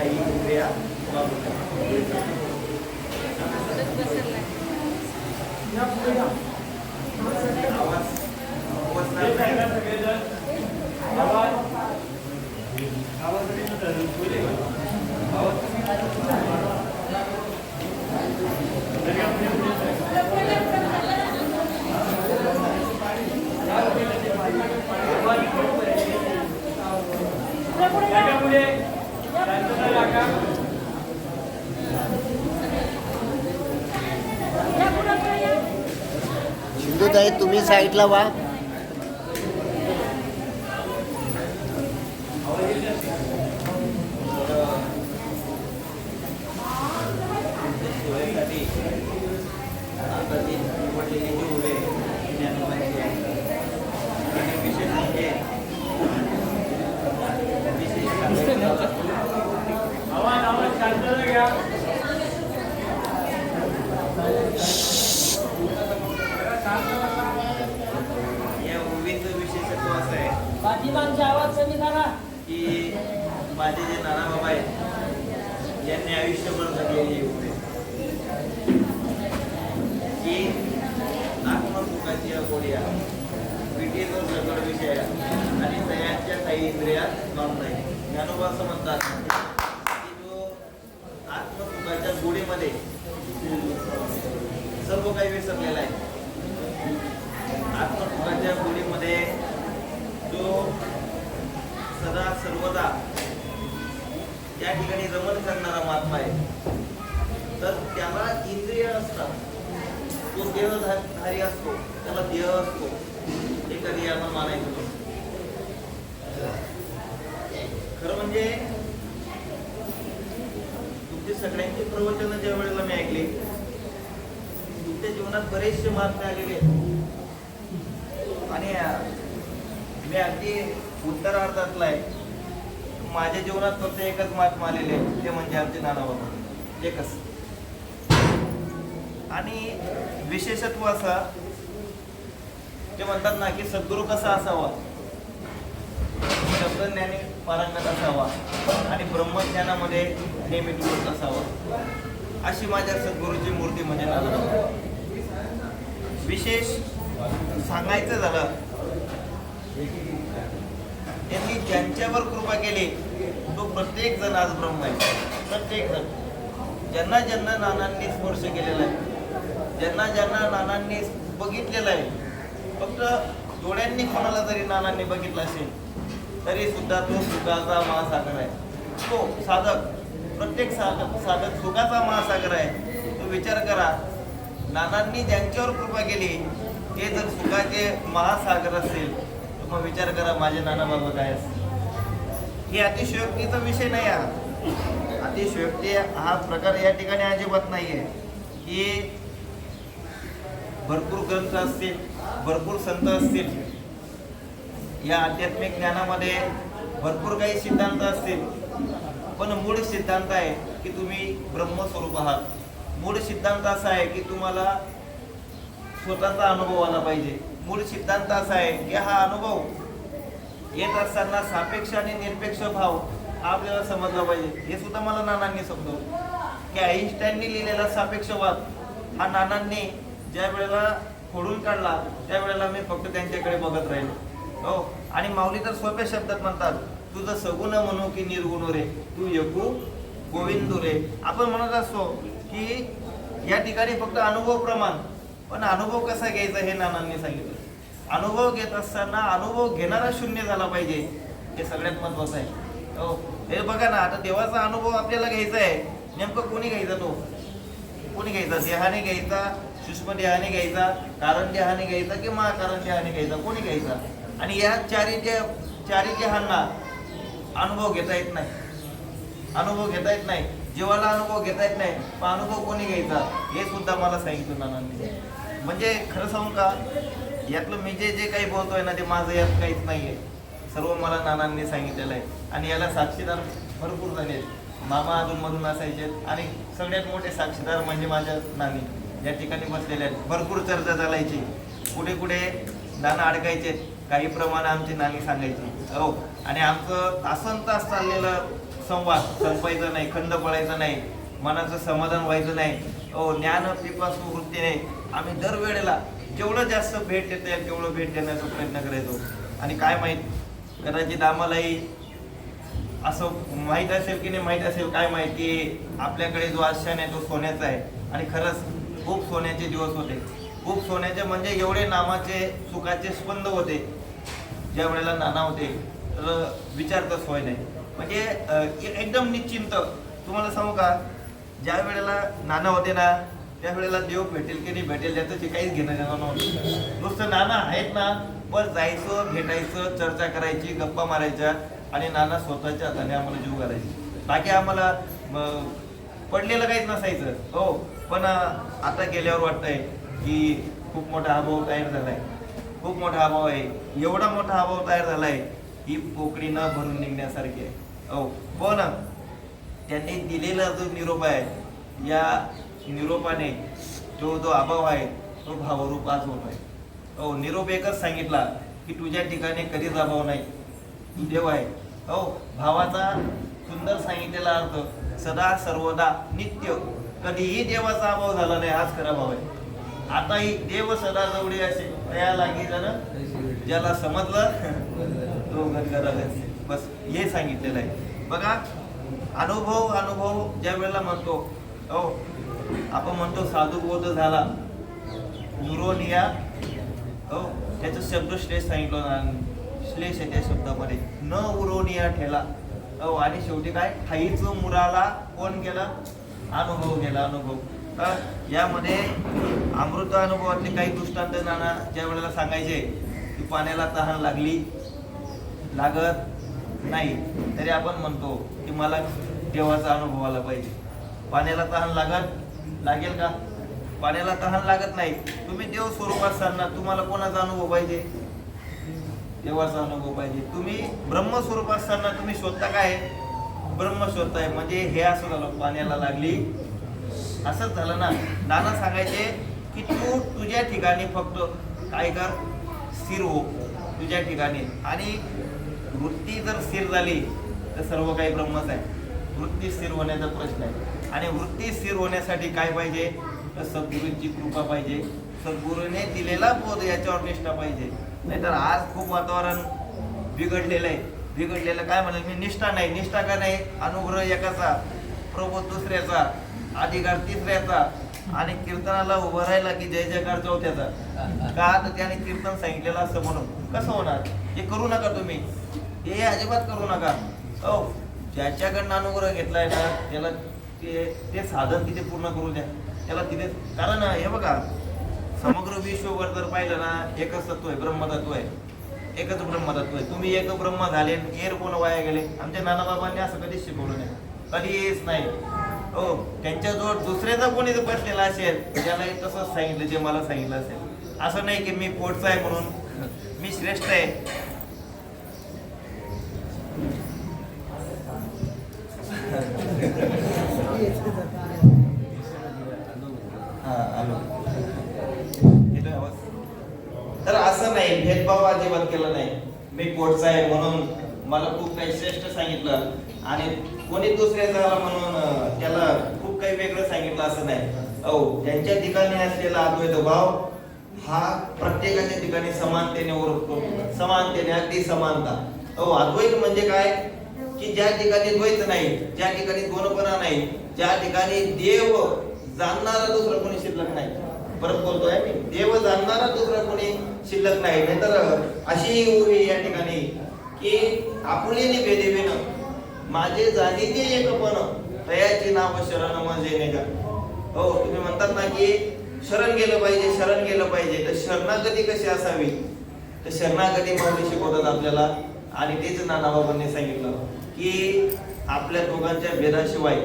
दयांच्या काही इंद्रिया सिंधुताई तुम्ही साईडला वा सोयीसाठी आता ती निवडलेली जी उभे ज्ञानोबाची आहे. आणि विशेष म्हणजे विशेष या उभीचं विशेषत्व असं आहे पाठीमागचा आवाज कमी करा की माझे जे नाना बाबा आहेत. यांनी आयुष्यभर जगलेली एवढे की आत्मसुखाची अकोडिया पिटीचा सकळ विषय आणि दयांच्या काही इंद्रिया नॉन नाही ज्ञानोबा असं म्हणतात की जो आत्मसुखाच्या गोडीमध्ये सर्व काही विसरलेला आहे आत्मसुखाच्या गोडीमध्ये जो सदा सर्वदा त्या ठिकाणी रमण करणारा महात्मा आहे. तर त्याला इंद्रिय असतात. तो देहधारी असतो. त्याला देह असतो. हे कधी आपण मानायचं खरं म्हणजे तुमची सगळ्यांची प्रवचनं ज्या वेळेला मी ऐकली तुमच्या जीवनात बरेचसे महात्मे आलेले आहेत. आणि मी अगदी उत्तरार्धातला आहे. माझ्या जीवनात फक्त एकच महात्मा आलेले ते म्हणजे आमचे नाना बाबा. एकच. आणि विशेषत्व असा ते म्हणतात ना की सद्गुरू कसा असावा? शब्दज्ञानी पारंगत असावा आणि ब्रह्मज्ञानामध्ये नेहमी डुबत असावा. अशी माझ्या सद्गुरूची मूर्ती म्हणजे नाना बाबा. विशेष सांगायचं झालं त्यांनी ज्यांच्यावर कृपा केली तो प्रत्येक जण आज ब्रह्म आहे. प्रत्येक जण. ज्यांना ज्यांना नानांनी स्पर्श केलेला आहे ज्यांना ज्यांना नानांनी बघितलेलं आहे फक्त डोळ्यांनी कोणाला जरी नानांनी बघितलं असेल तरी सुद्धा तो सुखाचा महासागर आहे. तो साधक प्रत्येक साधक साधक सुखाचा महासागर आहे. तो विचार करा नानांनी ज्यांच्यावर कृपा केली ते जर सुखाचे महासागर असेल मग विचार करा माझे नाना बाबा काय असतील. हे अतिशयोक्तीचा विषय नाही हा. अतिशयोक्ती हा प्रकार या ठिकाणी अजिबात नाही आहे की भरपूर ग्रंथ असतील भरपूर संत असतील या आध्यात्मिक ज्ञानामध्ये भरपूर काही सिद्धांत असतील. पण मूळ सिद्धांत आहे की तुम्ही ब्रह्मस्वरूप आहात. मूळ सिद्धांत असा आहे की तुम्हाला स्वतःचा अनुभव आला पाहिजे. मूळ सिद्धांत असा आहे की हा अनुभव येत असताना सापेक्ष आणि निरपेक्ष भाव आपल्याला समजला पाहिजे. हे सुद्धा मला नानांनी समजवलं की आईन्स्टाईननी लिहिलेला सापेक्षवाद हा नानांनी ज्या वेळेला खोडून काढला त्यावेळेला मी फक्त त्यांच्याकडे बघत राहिलो. हो? आणि माऊली तर सोप्या शब्दात म्हणतात तुझं सगुण म्हणू की निर्गुण रे? तू यकू गोविंदू रे? आपण म्हणत असतो की या ठिकाणी फक्त अनुभव प्रमाण. पण अनुभव कसा घ्यायचा हे नानांनी सांगितलं. अनुभव घेत असताना अनुभव घेणारा शून्य झाला पाहिजे. हे सगळ्यात महत्वाचं आहे. हो हे बघा ना आता देवाचा अनुभव आपल्याला घ्यायचा आहे. नेमकं कोणी घ्यायचा तो? कोणी घ्यायचा? देहाने घ्यायचा सूक्ष्म देहाने घ्यायचा कारण देहाने घ्यायचा की महाकारण देहाने घ्यायचा? कोणी घ्यायचा? आणि या चारी जे चारी देहांना अनुभव घेता येत नाही. अनुभव घेता येत नाही. जीवाला अनुभव घेता येत नाही. पण अनुभव कोणी घ्यायचा? हे सुद्धा मला सांगितलं नानांनी. म्हणजे खरं सांगू का? यातलं मी जे जे काही बोलतोय ना ते माझं यात काहीच नाहीये. सर्व मला नानांनी सांगितलेलं आहे. आणि याला साक्षीदार भरपूर झाले आहेत. मामा अधूनमधून असायचे आणि सगळ्यात मोठे साक्षीदार म्हणजे माझ्या नानी. या ठिकाणी बसलेले आहेत. भरपूर चर्चा चालायची. कुठे कुठे नाना अडकायचे. काही प्रमाण आमची नानी सांगायची. हो. आणि आमचं तासन तास चाललेलं संवाद. संपायचा नाही खंड पडायचा नाही. मनाचं समाधान व्हायचं नाही. ओ ज्ञान पिपासू नाही. आम्ही दरवेळेला जेवढं जास्त भेट देता येईल तेवढं भेट देण्याचा प्रयत्न करायचो. आणि काय माहीत कदाचित आम्हालाही असं माहीत असेल की नाही माहीत असेल काय माहिती आपल्याकडे जो आशान आहे तो सोन्याचा आहे. आणि खरंच खूप सोन्याचे दिवस होते. खूप सोन्याचे म्हणजे एवढे नामाचे सुखाचे स्पंद होते. ज्या वेळेला नाना होते तर विचारताच होय नाही. म्हणजे एकदम निश्चिंत. तुम्हाला सांगू का? ज्या वेळेला नाना होते ना त्या वेळेला देव भेटेल की नाही भेटेल याचं ते काहीच घेणं देणं नव्हतं. नुसतं नाना आहेत ना बस जायचं भेटायचं चर्चा करायची गप्पा मारायच्या आणि नाना स्वतःच्या हाताने आम्हाला जीव घालायचे. बाकी आम्हाला पडलेलं काहीच नसायचं. हो पण आता गेल्यावर वाटतंय की खूप मोठा अभाव तयार झालाय. खूप मोठा अभाव आहे. एवढा मोठा अभाव तयार झालाय ही पोकळी न भरून निघण्यासारखी आहे. हो, हो पण त्यांनी दिलेला जो निरोप आहे या निरोपाने जो जो अभाव आहे तो भावरूप आज होत आहे. हो निरोप एकच सांगितला की तुझ्या ठिकाणी कधीच अभाव नाही. तू देव आहे. हो भावाचा सुंदर सांगितलेला अर्थ सदा सर्वदा नित्य कधीही देवाचा अभाव झाला नाही हाच खरा भाव आहे. आताही देव सदा जवळी असे त्या लागी जण ज्याला समजलं तो गदगदा बस हे सांगितलेलं आहे. बघा अनुभव अनुभव ज्या वेळेला म्हणतो हो आपण म्हणतो साधू बोध झाला युरोनिया हो त्याचं शब्द श्लेष सांगितलं ना श्लेष आहे त्या शब्दामध्ये. न उरोनिया ठेला. हो आणि शेवटी काय? ठाईचं मुराला कोण गेला अनुभव गेला अनुभव. तर यामध्ये अमृत अनुभवातले काही दृष्टांत नाना ज्या वेळेला सांगायचे की पाण्याला तहान लागली लागत नाही तरी आपण म्हणतो की मला देवाचा अनुभव आला पाहिजे. पाण्याला तहान लागत लागेल का? पाण्याला तहान लागत नाही. तुम्ही देव स्वरूपात सांगणार तुम्हाला कोणाचा अनुभव पाहिजे? देवाचा अनुभव पाहिजे. तुम्ही ब्रह्म स्वरूपात असताना तुम्ही शोधता काय ब्रह्म शोधताय म्हणजे हे असं झालं पाण्याला लागली. असंच झालं ना. नाना सांगायचे की तू तुझ्या ठिकाणी फक्त काय कर? स्थिर हो. तुझ्या ठिकाणी. आणि वृत्ती जर स्थिर झाली तर सर्व काही ब्रह्मच आहे. वृत्ती स्थिर होण्याचा प्रश्न आहे. आणि वृत्ती स्थिर होण्यासाठी काय पाहिजे? तर सद्गुरूंची कृपा पाहिजे. सद्गुरूने दिलेला बोध याच्यावर निष्ठा पाहिजे. नाहीतर आज खूप वातावरण बिघडलेलं आहे. बिघडलेलं काय म्हणाल? मी निष्ठा नाही. निष्ठा का नाही? अनुग्रह एकाचा प्रबोध दुसऱ्याचा अधिकार तिसऱ्याचा आणि कीर्तनाला उभं राहिला की जय जयकार चौथ्याचा. का तर त्याने कीर्तन सांगितलेलं असतं म्हणून. कसं होणार? हे करू नका तुम्ही. ते अजिबात करू नका. हो ज्याच्याकडनं अनुग्रह घेतलाय ना त्याला ते ते साधन तिथे पूर्ण करू द्या. त्याला तिथे कारण हे बघा समग्र विश्वभर जर पाहिलं ना एकच तत्व आहे ब्रह्मतत्व आहे. एकच ब्रह्मतत्व आहे. तुम्ही एक ब्रह्म झाले एर कोण वाया गेले? आमच्या नानाबाबांनी असं कधीच शिकवलं नाही. कधीच नाही. हो त्यांच्याजवळ दुसऱ्याचा कोणी जर बसलेला असेल त्याला तसंच सांगितलं जे मला सांगितलं असेल. असं नाही की मी पोटचा आहे म्हणून. मी श्रेष्ठ आहे. तर असं नाही भेदभाव अजिबात केला नाही. मी पोटचा आहे म्हणून मला खूप काही श्रेष्ठ सांगितलं आणि कोणी दुसऱ्या झाला म्हणून त्याला खूप काही वेगळं सांगितलं असं नाही. अहो त्यांच्या ठिकाणी असलेला अद्वैत भाव हा प्रत्येकाच्या ठिकाणी समानतेने ओळखतो. समानतेने अगदी समानता. अहो अद्वैत म्हणजे काय? की ज्या ठिकाणी द्वैत नाही ज्या ठिकाणी दोनपणा नाही ज्या ठिकाणी देव जाणणारा दुसरा कोणी शिल्लक नाही. परत बोलतोय मी देव जाणणारा दुसरा कोणी शिल्लक नाही. नाहीतर अशी उभी या ठिकाणी की आपुलीने भेदेवेन माझे जाणीते एकपण तयाची नाव शरण म्हणजे नाही का हो तुम्ही म्हणतात ना की शरण गेलं पाहिजे शरण गेलं पाहिजे. तर शरणागती कशी असावी? तर शरणागती माऊली शिकवतात आपल्याला. आणि तेच नानाबाबांनी सांगितलं की आपल्या दोघांच्या भेदाशिवाय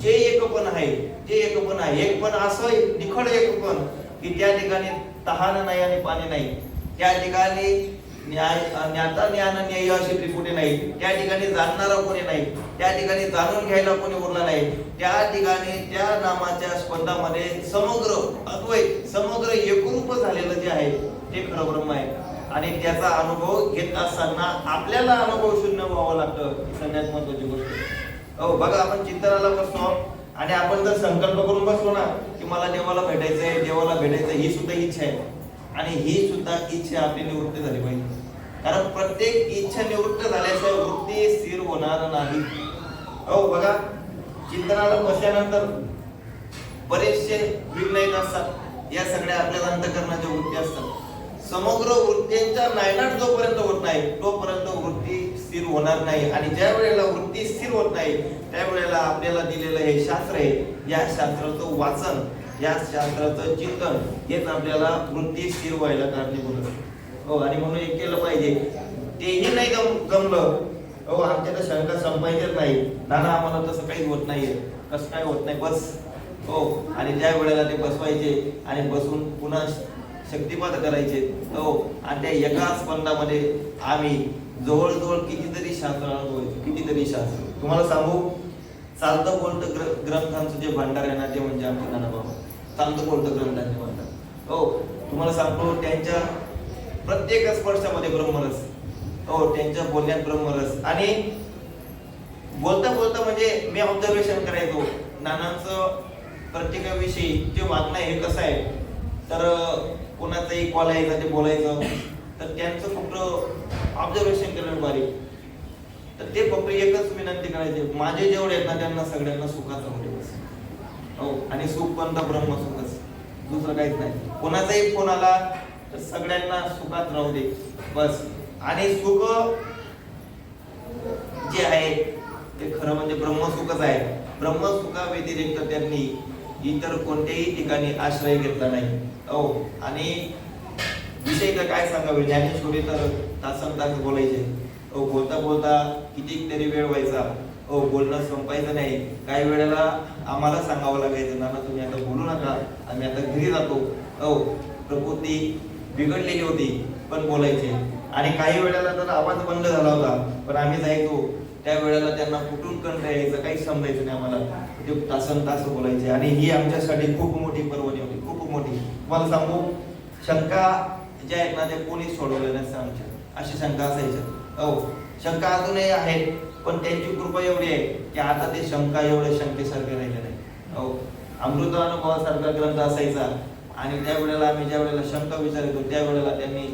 जे एकपण आहे जे एकपण आहे एक पण असं निखळ एकपण की त्या ठिकाणी तहान नाही आणि पाणी नाही. त्या ठिकाणी न्याय ज्ञाता ज्ञान न्याय अशी त्रिपुटी नाही. त्या ठिकाणी जाणणारा कोणी नाही. त्या ठिकाणी जाणून घ्यायला कोणी उरला नाही. त्या ठिकाणी त्या नामाच्या स्पंदामध्ये समग्र अद्वैत समग्र एकरूप झालेलं जे आहे ते खरं ब्रह्म आहे. आणि त्याचा अनुभव घेत असताना आपल्याला अनुभव शून्य व्हावं लागतं ही सगळ्यात महत्वाची गोष्ट. हो बघा आपण चिंतनाला बसतो आणि आपण जर संकल्प करून बसलो ना की मला देवाला भेटायचंय देवाला भेटायचं ही सुद्धा इच्छा आहे. आणि ही सुद्धा इच्छा आपली निवृत्त झाली पाहिजे. कारण प्रत्येक इच्छा निवृत्त झाल्याशिवाय वृत्ती स्थिर होणार नाही. हो बघा चिंतनाला बसल्यानंतर बरेचसे विघ्न येत असतात. या सगळ्या आपल्या अंतकरणाच्या वृत्ती असतात. समग्र वृत्तींचा नायनाट जोपर्यंत होत नाही तोपर्यंत वृत्ती स्थिर होणार नाही. आणि ज्या वेळेला वृत्ती स्थिर होत नाही त्यावेळेला आपल्याला दिलेलं हे शास्त्र आहे या शास्त्राचं वाचन या शास्त्राचं चिंतन हेच आपल्याला वृत्ती स्थिर व्हायला कारणीभूत हो आणि म्हणून एक केलं पाहिजे. तेही नाही गम गमलं. हो आमच्या तर शंका संपायचेच नाही. नाना आम्हाला तसं काही होत नाहीये. कसं काय होत नाही? बस. हो आणि ज्या वेळेला ते बसवायचे आणि बसून पुन्हा शक्तिपात करायचे. हो आणि त्या एका स्पंदामध्ये आम्ही जवळजवळ कितीतरी शास्त्र अनुभवायचो कितीतरी शास्त्र. तुम्हाला सांगू चालतं बोलतं ग्र ग्रंथांचं जे भांडार आहे ना ते म्हणजे आमचे नाना बाबा. चालतं बोलतं ग्रंथांचे भांडार. हो तुम्हाला सांगतो त्यांच्या प्रत्येक स्पर्शामध्ये ब्रह्मरस. हो त्यांच्या बोलण्यात ब्रह्मरस. आणि बोलता बोलता म्हणजे मी ऑब्झर्वेशन करायचो. नानांचं प्रत्येकाविषयी जे वागणं हे कसं आहे? तर कोणाचाही कॉल यायचा ते बोलायचं. तर त्यांचं फक्त ऑब्झर्वेशन केलं बारीक तर ते फक्त एकच विनंती करायचे माझे जेवढे आहेत ना त्यांना सगळ्यांना सुखाचं होते बस. हो आणि सुख पण ब्रह्म सुखच. दुसरं काहीच नाही. कोणाचाही फोन आला तर सगळ्यांना सुखात राहू दे. बस. आणि सुख जे आहे ते खरं म्हणजे ब्रह्मसुखच आहे. ब्रह्मसुखा व्यतिरिक्त त्यांनी इतर कोणत्याही ठिकाणी आश्रय घेतला नाही. हो आणि विषय तर काय सांगावे? ज्ञानेश्वरी तर तासन तास बोलायचे. हो बोलता बोलता कितीतरी वेळ व्हायचा. हो बोलणं संपायचं नाही. काही वेळेला आम्हाला सांगावं लागायचं नाना तुम्ही आता बोलू नका. आम्ही आता घरी जातो. हो प्रकृती बिघडलेली होती पण बोलायचे. आणि काही वेळेला तर आवाज बंद झाला होता पण आम्ही जायचो. त्या वेळेला त्यांना कुठून कंठ यायचं काही समजायचं नाही आम्हाला. ते तासन तास बोलायचे. आणि ही आमच्यासाठी खूप मोठी पर्वणी होती खूप मोठी. तुम्हाला सांगू शंका ज्या आहेत ना त्या कोणीच सोडवल्या नसत्या आमच्या. अशी शंका असायच्या. हो शंका अजूनही आहेत पण त्यांची कृपा एवढी आहे की आता ते शंका एवढ्या शंकेसारखे राहिले नाही हो अमृत अनुभवासारखा ग्रंथ असायचा. आणि त्या वेळेला आम्ही ज्या वेळेला शंका विचारतो त्या वेळेला त्यांनी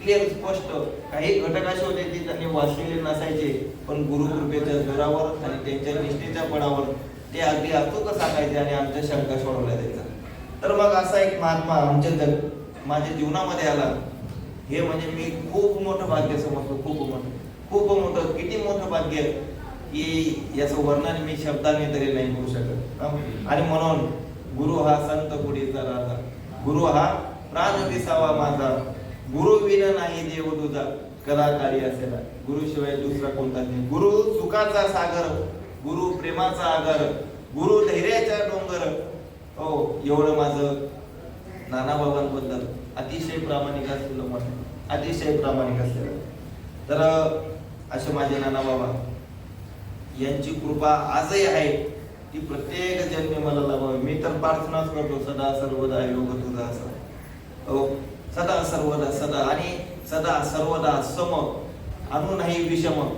क्लिअर स्पष्ट. काही घटक असे होते ते त्यांनी वाचलेले नसायचे पण गुरुकृपेच्या जोरावर आणि त्यांच्या निष्ठेच्या बळावर ते अगदी अचूक सांगायचे आणि आमच्या शंका सोडवल्या जायच्या तर मग असा एक महात्मा आमच्या जग माझ्या जीवनामध्ये आला. हे म्हणजे मी खूप मोठं भाग्य समजतो खूप मोठं. खूप मोठं किती मोठं भाग्य की याचं वर्णन मी शब्दाने तरी नाही करू शकत. आणि म्हणून गुरु हा संत गुढीचा राजा. गुरु हा प्राण दिसावा माझा. गुरुविना नाही देव तुझा. कलाकारी असेल. गुरुशिवाय दुसरा कोणता नाही. गुरु सुखाचा सागर गुरु प्रेमाचा आगर गुरु धैर्याचा डोंगर. हो एवढं माझं नानाबाबांबद्दल अतिशय प्रामाणिक असलेलं मत अतिशय प्रामाणिक असलेलं. तर असे माझे नानाबाबा यांची कृपा आजही आहे ती प्रत्येक जन्मी मला लाभावी मी तर प्रार्थनाच करतो सदा सर्वदा योग तुझा असा हो. सदा सर्वदा सदा आणि सदा सर्वदा सम. अनु नाही विषम.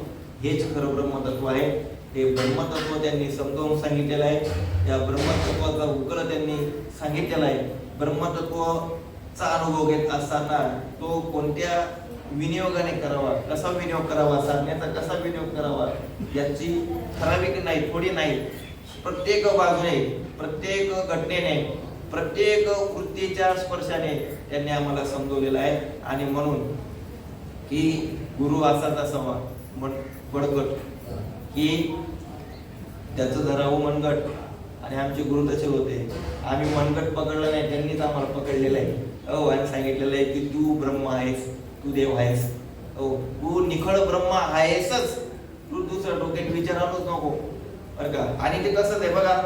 हेच खरं ब्रह्मतत्व आहे. हे ब्रह्मतत्व त्यांनी समजावून सांगितलेलं आहे. त्या ब्रह्मतत्वाचा उकल त्यांनी सांगितलेला आहे. ब्रह्मतत्वचा अनुभव घेत असताना तो कोणत्या विनियोगाने करावा कसा विनियोग करावा सांगण्याचा कसा विनियोग करावा याची ठराविक नाही थोडी नाही. प्रत्येक बाजूने प्रत्येक घटनेने प्रत्येक वृत्तीच्या स्पर्शाने त्यांनी आम्हाला समजवलेलं आहे. आणि म्हणून की गुरु असाच असावा मन बडकट की त्याचं धरावं हो मनगट. आणि आमचे गुरु तसे होते. आम्ही मनगट पकडलं नाही त्यांनीच आम्हाला पकडलेलं आहे. अहो आणि सांगितलेलं आहे की तू ब्रह्म आहेस तू देव आहेस. हो तू निखळ ब्रह्म आहेसच. तू दुसऱ्या डोक्यात विचार नको. बरं का? आणि ते कसंच आहे बघा.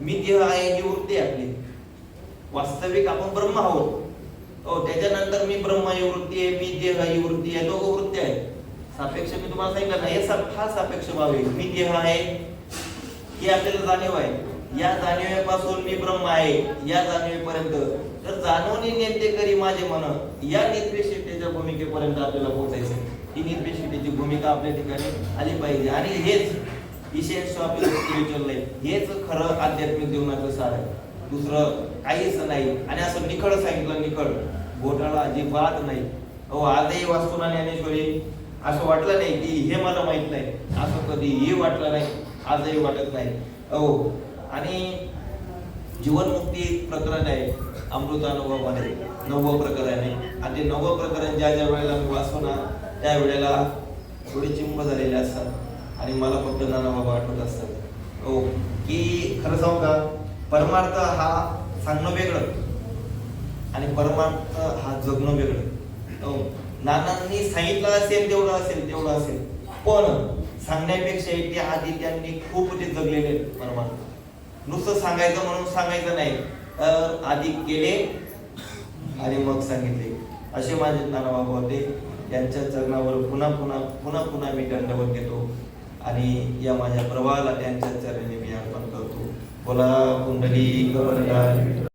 मी देह आहे ही वृत्ती आहे आपली. वास्तविक आपण ब्रह्म आहोत. हो त्याच्यानंतर मी ब्रह्माची ही वृत्ती आहे मी देह ही वृत्ती आहे दोघं वृत्ती आहे सापेक्ष मी तुम्हाला सांगितलं ना हे सा- हा सापेक्ष भाव आहे. मी देह आहे ही आपल्याला जाणीव आहे. या जाणीवेपासून मी ब्रह्म आहे या जाणीवेपर्यंत. तर जाणवणी नेते करी माझे मन. या निर्पेक्षितेच्या भूमिकेपर्यंत आपल्याला पोहोचायचं ही निर्पेक्षितेची भूमिका आपल्या ठिकाणी आली पाहिजे. आणि हेच विशेष आपल्याला हेच खरं आध्यात्मिक जीवनाचं सार आहे दुसरं काहीच नाही. आणि असं निखळ सांगितलं निखळ. घोटाळा अजिबात नाही. अहो आजही वास्तुना ज्ञानेश्वरी. असं वाटलं नाही की हे मला माहीत नाही. असं कधीही वाटलं नाही. आजही वाटत नाही. अहो आणि जीवनमुक्ती प्रकरण आहे अमृतानुभवामध्ये. नववं प्रकरण आहे. आणि ते नववं प्रकरण ज्या ज्या वेळेला मी वाचतो ना त्या वेळेला थोडे चिंब झालेले असतात. आणि मला फक्त नाना बाबा आठवत असतात. हो की खरं सांगू का? परमार्थ हा सांगणं वेगळं. आणि परमार्थ हा जगणं वेगळं. हो. नानांनी सांगितलं असेल तेवढं असेल तेवढं असेल. पण सांगण्यापेक्षा ते आधी त्यांनी खूप ते जगलेले आहेत परमार्थ. नुसतं सांगायचं म्हणून सांगायचं नाही. तर आधी केले आणि मग सांगितले. असे माझे नाना बाबा होते. त्यांच्या चरणावर पुन्हा पुन्हा पुन्हा पुन्हा मी दंडवत घेतो. आणि या माझ्या प्रवाहाला त्यांच्या चरणी मी अर्पण करतो बोला कुंडली गवर्नर